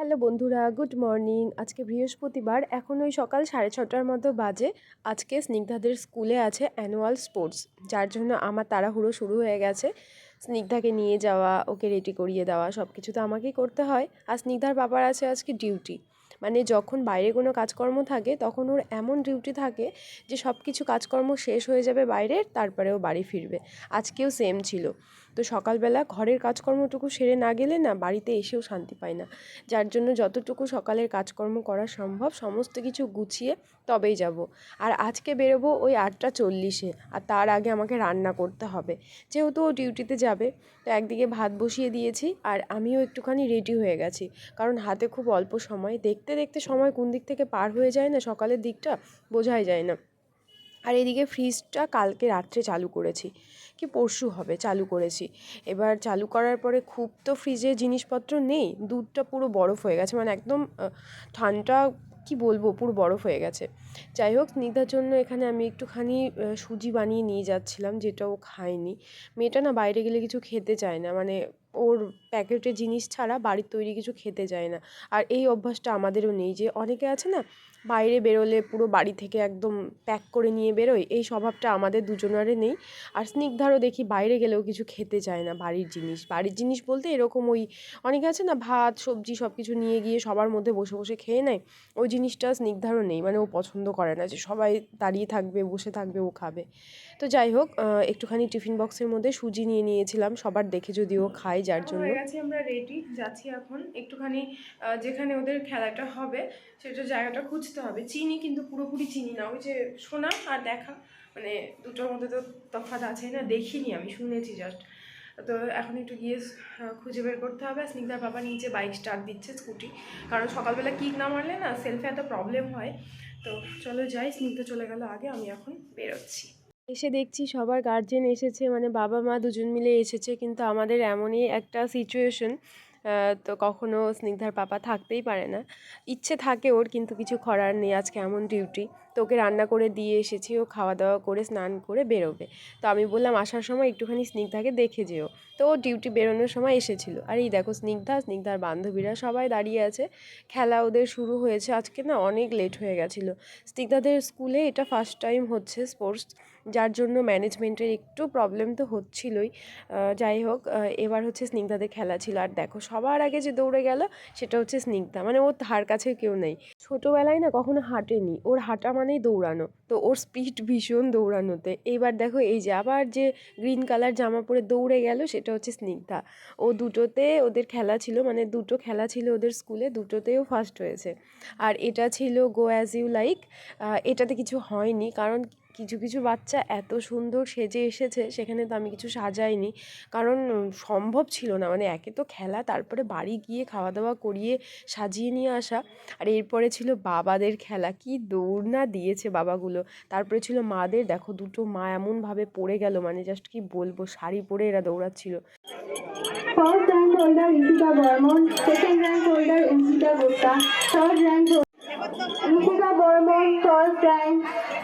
Hello বন্ধুরা, good morning. আজকে বৃহস্পতিবার, এখন ওই সকাল সাড়ে ছটার মতো বাজে। আজকে স্নিগ্ধাদের স্কুলে আছে অ্যানুয়াল স্পোর্টস, যার জন্য আমার তাড়াহুড়ো শুরু হয়ে গেছে। স্নিগ্ধাকে নিয়ে যাওয়া, ওকে রেডি করিয়ে দেওয়া সব কিছু তো আমাকেই করতে হয়। আর স্নিগ্ধার বাবার আছে আজকে ডিউটি। মানে যখন বাইরে কোনো কাজকর্ম থাকে, তখন ওর এমন ডিউটি থাকে যে সব কিছু কাজকর্ম শেষ হয়ে যাবে বাইরের তারপরে ও বাড়ি ফিরবে। আজকেও সেম ছিল। তো সকালবেলা ঘরের কাজকর্মটুকু সেরে না গেলে না বাড়িতে এসেও শান্তি পায় না। যার জন্য যতটুকু সকালের কাজকর্ম করা সম্ভব, সমস্ত কিছু গুছিয়ে তবেই যাব। আর আজকে বেরোবো ওই আটটা চল্লিশে, আর তার আগে আমাকে রান্না করতে হবে। যেহেতু ও ডিউটিতে যাবে, তো একদিকে ভাত বসিয়ে দিয়েছি, আর আমিও একটুখানি রেডি হয়ে গেছি। কারণ হাতে খুব অল্প সময়। দেখতে দেখতে সময় কোন দিক থেকে পার হয়ে যায় না, সকালের দিকটা বোঝাই যায় না। আর এদিকে ফ্রিজটা কালকে রাত্রে চালু করেছি, কি পরশু হবে চালু করেছি। এবার চালু করার পরে খুব তো ফ্রিজে জিনিসপত্র নেই, দুধটা পুরো বরফ হয়ে গেছে মানে একদম ঠান্ডা, কি বলব, পুরো বরফ হয়ে গেছে। যাই হোক স্নিগ্ধার জন্য এখানে আমি একটুখানি সুজি বানিয়ে নিয়ে যাচ্ছিলাম, যেটা ও খায়নি। মেয়েটা না বাইরে গেলে কিছু খেতে চায় না মানে ওর প্যাকেটের জিনিস ছাড়া বাড়ির তৈরি কিছু খেতে চায় না। আর এই অভ্যাসটা আমাদেরও নেই যে, অনেকে আছে না বাইরে বেরোলে পুরো বাড়ি থেকে একদম প্যাক করে নিয়ে বেরোয়, এই স্বভাবটা আমাদের দুজনারে নেই। আর স্নিগ্ধারও দেখি বাইরে গেলেও কিছু খেতে চায় না বাড়ির জিনিস। বাড়ির জিনিস বলতে এরকম ওই অনেকে আছে না, ভাত, সবজি সব কিছু নিয়ে গিয়ে সবার মধ্যে বসে বসে খেয়ে নেয়, ওই জিনিসটা স্নিগ্ধারও নেই। মানে ও পছন্দ করে না যে সবাই দাঁড়িয়ে থাকবে, বসে থাকবে, ও খাবে। তো যাই হোক একটুখানি টিফিন বক্সের মধ্যে সুজি নিয়ে নিয়েছিলাম সবার দেখে যদিও খাই যার জন্য। গেছে আমরা রেডি যাচ্ছি এখন একটুখানি যেখানে ওদের খেলাটা হবে সেটা জায়গাটা খুঁজতে হবে। চিনি কিন্তু পুরোপুরি চিনি না ওই যে শোনা আর দেখা মানে দুটোর মধ্যে তো তফাৎ আছে না দেখিনি আমি শুনেছি জাস্ট তো এখন একটু গিয়ে খুঁজে বের করতে হবে স্নিগ্ধার বাবা নিচে বাইক স্টার্ট দিচ্ছে স্কুটি কারণ সকালবেলা কিক না মারলে না সেলফে এত প্রবলেম হয়। তো চলো যাই স্নিগ্ধা চলে গেল আগে আমি এখন বেরোচ্ছি। এসে দেখছি সবার গার্জেন এসেছে মানে বাবা মা দুজন মিলে এসেছে, কিন্তু আমাদের এমনই একটা সিচুয়েশন তো কখনো স্নিগ্ধার পাপা থাকতেই পারে না। ইচ্ছে থাকে ওর, কিন্তু কিছু করার নেই আজকে এমন ডিউটি তো ওকে রান্না করে দিয়ে এসেছি, ও খাওয়া দাওয়া করে, স্নান করে বেরোবে। তো আমি বললাম, আসার সময় একটুখানি স্নিগ্ধাকে দেখে যেও। তো ও ডিউটি বেরোনোর সময় এসেছিল। আর এই দেখো স্নিগ্ধা, স্নিগ্ধার বান্ধবীরা সবাই দাঁড়িয়ে আছে। খেলা ওদের শুরু হয়েছে। আজকে না অনেক লেট হয়ে গেছিল। স্নিগ্ধাদের স্কুলে এটা ফার্স্ট টাইম হচ্ছে স্পোর্টস যার জন্য ম্যানেজমেন্টের একটু প্রবলেম তো হচ্ছিলই। যাই হোক এবার হচ্ছে স্নিগ্ধাদের খেলা ছিল। আর দেখো, সবার আগে যে দৌড়ে গেল, সেটা হচ্ছে স্নিগ্ধা। মানে ওর ধার কাছে কেউ নেই। ছোটোবেলায় না কখনো হাঁটেনি। ওর হাঁটা মানেই দৌড়ানো। তো ওর স্পিড ভীষণ দৌড়ানোতে। এইবার দেখো এই যে আবার যে গ্রিন কালার জামা পরে দৌড়ে গেল, সেটা হচ্ছে স্নিগ্ধা। ও দুটোতে ওদের খেলা ছিল মানে দুটো খেলা ছিল ওদের স্কুলে দুটোতেও ফার্স্ট হয়েছে। আর এটা ছিল গো অ্যাজ ইউ লাইক এটাতে কিছু হয়নি। কারণ কিছু কিছু বাচ্চা এত সুন্দর সেজে এসেছে সেখানে তো আমি কিছু সাজাইনি। কারণ সম্ভব ছিল না। মানে একে তো খেলা তারপরে বাড়ি গিয়ে খাওয়া দাওয়া করিয়ে সাজিয়ে নিয়ে আসা। আর এরপরে ছিল বাবাদের খেলা। কি দৌড় না দিয়েছে বাবাগুলো। তারপরে ছিল মাদের দেখো দুটো মা এমনভাবে পড়ে গেল। মানে জাস্ট কি বলব শাড়ি পরে এরা দৌড়াচ্ছিল। Ritika Burman, second rank holder Ushita Gupta, third rank Ritika Burman, first rank,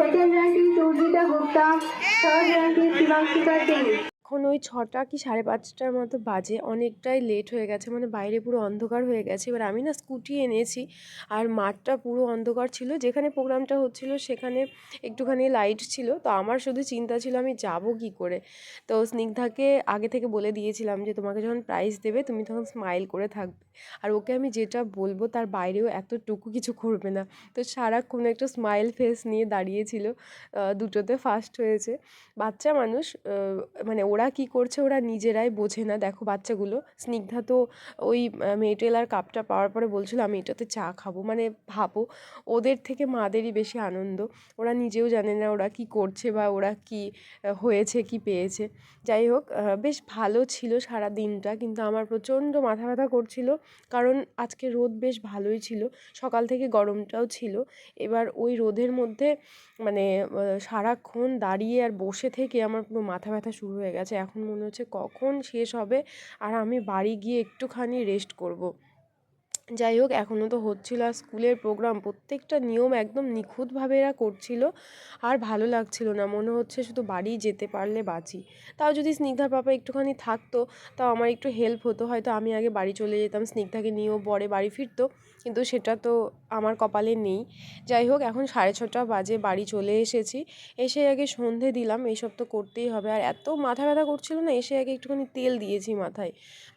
is Urjita Gupta, third rank is Shivanshika Singh. এখন ওই ছটা কি সাড়ে পাঁচটার মতো বাজে, অনেকটাই লেট হয়ে গেছে মানে বাইরে পুরো অন্ধকার হয়ে গেছে। এবার আমি না স্কুটি এনেছি আর মাঠটা পুরো অন্ধকার ছিল, যেখানে প্রোগ্রামটা হচ্ছিল সেখানে একটুখানি লাইট ছিল। তো আমার শুধু চিন্তা ছিল আমি যাব কি করে। তো স্নিগ্ধাকে আগে থেকে বলে দিয়েছিলাম যে, তোমাকে যখন প্রাইজ দেবে, তুমি তখন স্মাইল করে থাকবে। আর ওকে আমি যেটা বলব, তার বাইরেও এতটুকু কিছু করবে না। তো সারাক্ষণ একটা স্মাইল ফেস নিয়ে দাঁড়িয়েছিল দুটোতে ফার্স্ট হয়েছে। বাচ্চা মানুষ মানে ওরা কি করছে ওরা নিজেরাই বোঝে না। দেখো বাচ্চাগুলো, স্নিগ্ধা তো ওই মেটেলার কাপটা পাওয়ার পরে বলছিল, আমি এটাতে চা খাব। মানে ভাবো, ওদের থেকে মাদেরই বেশি আনন্দ। ওরা নিজেও জানে না ওরা কি করছে বা ওরা কি হয়েছে, কি পেয়েছে। যাই হোক বেশ ভালো ছিল সারা দিনটা, কিন্তু আমার প্রচণ্ড মাথা ব্যথা করছিল, কারণ আজকে রোদ বেশ ভালোই ছিল, সকাল থেকে গরমটাও ছিল। এবার ওই রোদের মধ্যে মানে সারাক্ষণ দাঁড়িয়ে আর বসে থেকে আমার পুরো মাথা ব্যথা শুরু হয়ে গেছে। এখন মনে হচ্ছে কখন শেষ হবে আর আমি বাড়ি গিয়ে একটুখানি রেস্ট করব। যাই হোক এখনও তো হচ্ছিল আর স্কুলের প্রোগ্রাম প্রত্যেকটা নিয়ম একদম নিখুঁতভাবে এরা করছিল আর ভালো লাগছিল না। মনে হচ্ছে শুধু বাড়ি যেতে পারলে বাঁচি। তাও যদি স্নিগ্ধার পাপা একটুখানি থাকতো, তাও আমার একটু হেল্প হতো। হয়তো আমি আগে বাড়ি চলে যেতাম, স্নিগ্ধাকে নিয়েও পরে বাড়ি ফিরতো, কিন্তু সেটা তো আমার কপালে নেই। যাই হোক, এখন সাড়ে ছটা বাজে, বাড়ি চলে এসেছি। এসে আগে সন্ধে দিলাম, এইসব তো করতেই হবে। আর এত মাথা ব্যথা করছিল না, এসে আগে একটুখানি তেল দিয়েছি মাথায়।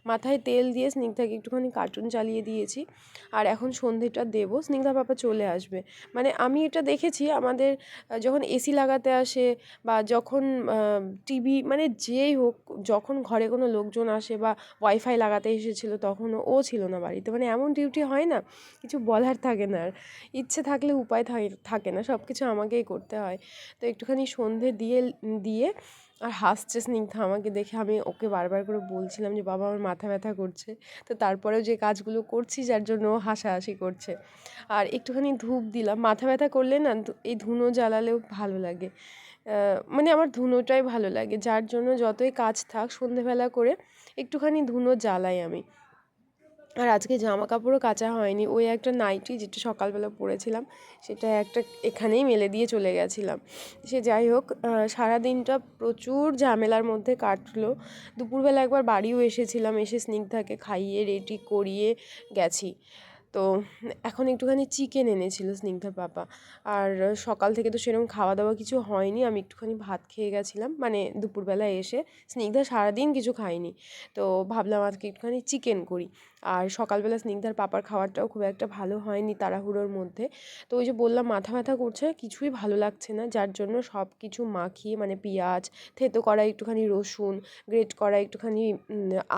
মাথায় তেল দিয়ে স্নিগ্ধাকে একটুখানি কার্টুন চালিয়ে দিয়েছি। আর এখন সন্ধেটা দেবো, স্নিগ্ধা পাপা চলে আসবে। মানে আমি এটা দেখেছি, আমাদের যখন এসি লাগাতে আসে বা যখন টিভি মানে যেই হোক, যখন ঘরে কোনো লোকজন আসে বা ওয়াইফাই লাগাতে এসেছিল, তখনও ও ছিল না বাড়িতে। মানে এমন ডিউটি হয় না, কিছু বলার থাকে না আর। ইচ্ছে থাকলে উপায় থাকে না সব কিছু আমাকেই করতে হয়। তো একটুখানি সন্ধে দিয়ে দিয়ে আর হাসছে স্নিগ্ধা আমাকে দেখে আমি ওকে বারবার করে বলছিলাম যে, বাবা, আমার মাথা ব্যথা করছে। তো তারপরেও যে কাজগুলো করছি, যার জন্য ও হাসাহাসি করছে। আর একটুখানি ধূপ দিলাম। মাথা ব্যথা করলে না এই ধুনো জ্বালালেও ভালো লাগে। মানে আমার ধুনোটাই ভালো লাগে। যার জন্য যতই কাজ থাক, সন্ধেবেলা করে একটুখানি ধুনো জ্বালাই আমি। আর আজকে জামা কাপড়ও কাচা হয়নি। ওই একটা নাইটি যেটা সকালবেলা পরেছিলাম সেটা একটা এখানেই মেলে দিয়ে চলে গেছিলাম। সে যাই হোক আহ, সারা দিনটা প্রচুর ঝামেলার মধ্যে কাটলো। দুপুরবেলা একবার বাড়িও এসেছিলাম এসে স্নিগ্ধাকে খাইয়ে রেডি করিয়ে গেছি। তো এখন একটুখানি চিকেন এনেছিল স্নিগ্ধার পাপা। আর সকাল থেকে তো সেরকম খাওয়া দাওয়া কিছু হয়নি আমি একটুখানি ভাত খেয়ে গেছিলাম। মানে দুপুরবেলা এসে স্নিগ্ধা সারাদিন কিছু খায়নি। তো ভাবলাম আজকে একটুখানি চিকেন করি। আর সকালবেলা স্নিগ্ধার পাপার খাবারটাও খুব একটা ভালো হয়নি তাড়াহুড়োর মধ্যে। তো ওই যে বললাম, মাথা ব্যথা করছে, কিছুই ভালো লাগছে না। যার জন্য সব কিছু মাখিয়ে মানে পেঁয়াজ, থেতো করা একটুখানি রসুন, গ্রেট করা একটুখানি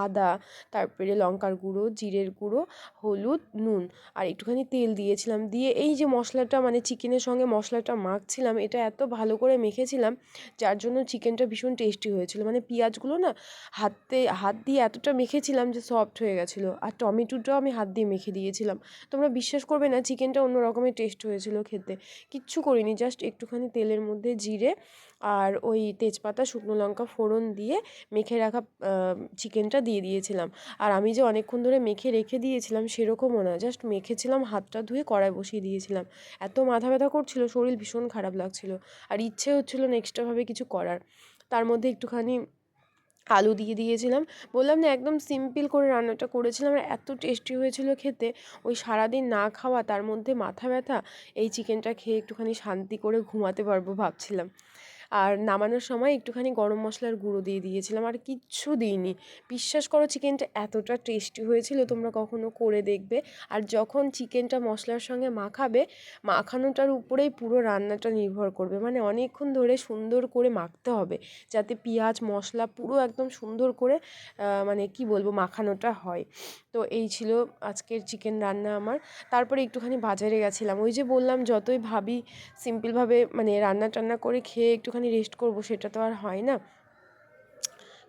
আদা, তারপরে লঙ্কার গুঁড়ো, জিরের গুঁড়ো, হলুদ, নুন আর একটুখানি তেল দিয়েছিলাম। দিয়ে এই যে মশলাটা মানে চিকেনের সঙ্গে মশলাটা মাখছিলাম, এটা এত ভালো করে মেখেছিলাম, যার জন্য চিকেনটা ভীষণ টেস্টি হয়েছিল। মানে পেঁয়াজগুলো না, হাতে, হাত দিয়ে এতটা মেখেছিলাম যে সফট হয়ে গেছিল। আর টমেটোটাও আমি হাত দিয়ে মেখে দিয়েছিলাম। তোমরা বিশ্বাস করবে না, চিকেনটা অন্য রকমের টেস্ট হয়েছিল খেতে। কিচ্ছু করিনি জাস্ট একটুখানি তেলের মধ্যে জিরে আর ওই তেজপাতা, শুকনো লঙ্কা ফোড়ন দিয়ে মেখে রাখা চিকেনটা দিয়ে দিয়েছিলাম। আর আমি যে অনেকক্ষণ ধরে মেখে রেখে দিয়েছিলাম সেরকমও না জাস্ট মেখেছিলাম, হাতটা ধুয়ে কড়াই বসিয়ে দিয়েছিলাম। এত মাথা ব্যথা করছিল, শরীর ভীষণ খারাপ লাগছিল। আর ইচ্ছে হচ্ছিল না এক্সট্রাভাবে কিছু করার। তার মধ্যে একটুখানি আলু দিয়ে দিয়েছিলাম। বললাম, না, একদম সিম্পল করে রান্নাটা করেছিলাম আর এত টেস্টি হয়েছিল খেতে। ওই সারাদিন না খাওয়া, তার মধ্যে মাথা ব্যথা, এই চিকেনটা খেয়ে একটুখানি শান্তি করে ঘুমাতে পারব ভাবছিলাম। আর নামানোর সময় একটুখানি গরম মশলার গুঁড়ো দিয়ে দিয়েছিলাম আর কিচ্ছু দিইনি। বিশ্বাস করো চিকেনটা এতটা টেস্টি হয়েছিল, তোমরা কখনো করে দেখবে। আর যখন চিকেনটা মশলার সঙ্গে মাখাবে, মাখানোটার উপরেই পুরো রান্নাটা নির্ভর করবে। মানে অনেকক্ষণ ধরে সুন্দর করে মাখতে হবে, যাতে পেঁয়াজ, মশলা পুরো একদম সুন্দর করে মানে কি বলব, মাখানোটা হয়। তো এই ছিল আজকের চিকেন রান্না আমার। তারপরে একটুখানি বাজারে গেছিলাম। ওই যে বললাম, যতই ভাবি সিম্পলভাবে মানে রান্না টান্না করে খেয়ে একটুখানি রেস্ট করব, সেটা তো আর হয় না।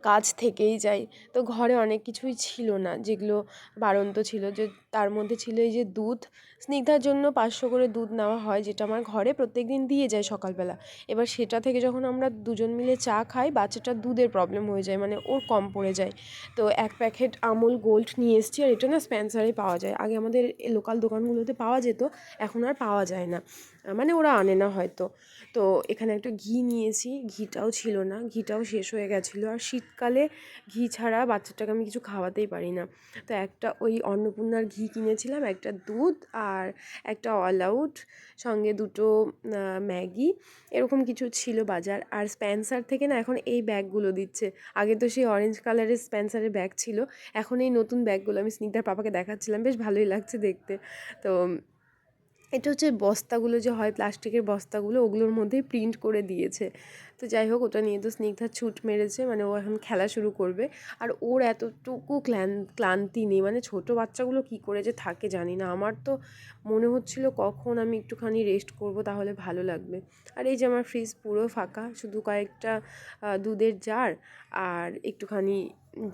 কাজ থেকেই যায় তো ঘরে অনেক কিছুই ছিল না, যেগুলো বাড়ন্ত ছিল যে তার মধ্যে ছিল এই যে দুধ। স্নিগ্ধার জন্য পাঁচশো করে দুধ নেওয়া হয়, যেটা আমার ঘরে প্রত্যেক দিন দিয়ে যায় সকালবেলা। এবার সেটা থেকে যখন আমরা দুজন মিলে চা খাই বাচ্চাটার দুধের প্রবলেম হয়ে যায় মানে ওর কম পড়ে যায়। তো এক প্যাকেট আমুল গোল্ড নিয়ে এসেছি, আর এটা না স্প্যান্সারে পাওয়া যায়। আগে আমাদের লোকাল দোকানগুলোতে পাওয়া যেত, এখন আর পাওয়া যায় না। মানে ওরা আনে না হয়তো। তো এখানে একটা ঘি নিয়েছি, ঘিটাও ছিল না, ঘিটাও শেষ হয়ে গেছিল। আর শীতকালে ঘি ছাড়া বাচ্চাটাকে আমি কিছু খাওয়াতেই পারি না। তো একটা ওই অন্নপূর্ণার ঘি কিনেছিলাম, একটা দুধ আর একটা অল আউট সঙ্গে দুটো ম্যাগি। এরকম কিছু ছিল বাজার। আর স্প্যান্সার থেকে না এখন এই ব্যাগগুলো দিচ্ছে। আগে তো সেই অরেঞ্জ কালারের স্প্যান্সারের ব্যাগ ছিল। এখন এই নতুন ব্যাগগুলো আমি স্নিগ্ধার পাপাকে দেখাচ্ছিলাম। বেশ ভালোই লাগছে দেখতে। তো এটা হচ্ছে বস্তাগুলো যে হয়, প্লাস্টিকের বস্তাগুলো, ওগুলোর মধ্যেই প্রিন্ট করে দিয়েছে। তো যাই হোক, ওটা নিয়ে তো স্নিগ্ধা ছুট মেরেছে মানে ও এখন খেলা শুরু করবে। আর ওর এতটুকু ক্লান, ক্লান্তি নেই মানে ছোট বাচ্চাগুলো কি করে যে থাকে জানি না। আমার তো মনে হচ্ছিল কখন আমি একটুখানি রেস্ট করব, তাহলে ভালো লাগবে। আর এই যে আমার ফ্রিজ পুরো ফাঁকা, শুধু কয়েকটা দুধের জার আর একটুখানি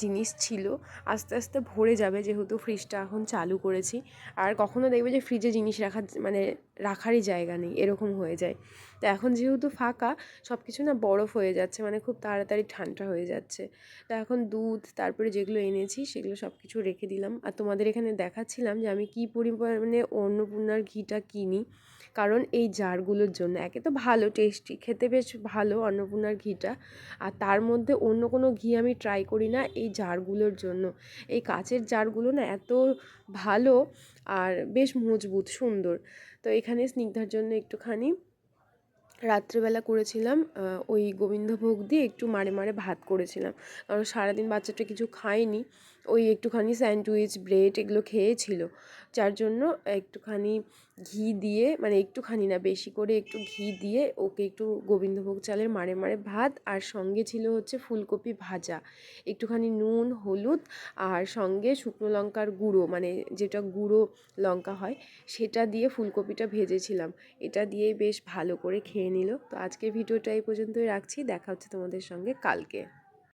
জিনিস ছিল। আস্তে আস্তে ভরে যাবে যেহেতু ফ্রিজটা এখন চালু করেছি। আর কখনো দেখবে যে ফ্রিজে জিনিস রাখার মানে রাখারই জায়গা নেই, এরকম হয়ে যায়। তো এখন যেহেতু ফাঁকা সব কিছু না বরফ হয়ে যাচ্ছে মানে খুব তাড়াতাড়ি ঠান্ডা হয়ে যাচ্ছে। তো এখন দুধ, তারপরে যেগুলো এনেছি, সেগুলো সব কিছু রেখে দিলাম। আর তোমাদের এখানে দেখাচ্ছিলাম যে আমি কী পরিমাণে অন্নপূর্ণার ঘিটা কিনি। কারণ এই জারগুলোর জন্য। একে তো ভালো, টেস্টি, খেতে বেশ ভালো অন্নপূর্ণার ঘিটা। আর তার মধ্যে অন্য কোনো ঘি আমি ট্রাই করি না এই জারগুলোর জন্য। এই কাচের জারগুলো না এত ভালো আর বেশ মজবুত, সুন্দর। তো এখানে স্নিগ্ধার জন্য একটুখানি রাত্রেবেলা করেছিলাম ওই গোবিন্দভোগ দিয়ে একটু মারে মারে ভাত করেছিলাম। কারণ সারাদিন বাচ্চাটা কিছু খায়নি। ওই একটুখানি স্যান্ডউইচ, ব্রেড এগুলো খেয়েছিল। যার জন্য একটুখানি ঘি দিয়ে মানে একটুখানি না, বেশি করে একটু ঘি দিয়ে ওকে একটু গোবিন্দভোগ চালের মারে মারে ভাত আর সঙ্গে ছিল হচ্ছে ফুলকপি ভাজা। একটুখানি নুন, হলুদ আর সঙ্গে শুকনো লঙ্কার গুঁড়ো মানে যেটা গুঁড়ো লঙ্কা হয়, সেটা দিয়ে ফুলকপিটা ভেজেছিলাম। এটা দিয়েই বেশ ভালো করে খেয়ে নিল। তো আজকের ভিডিওটা এই পর্যন্তই রাখছি। দেখা হচ্ছে তোমাদের সঙ্গে কালকে।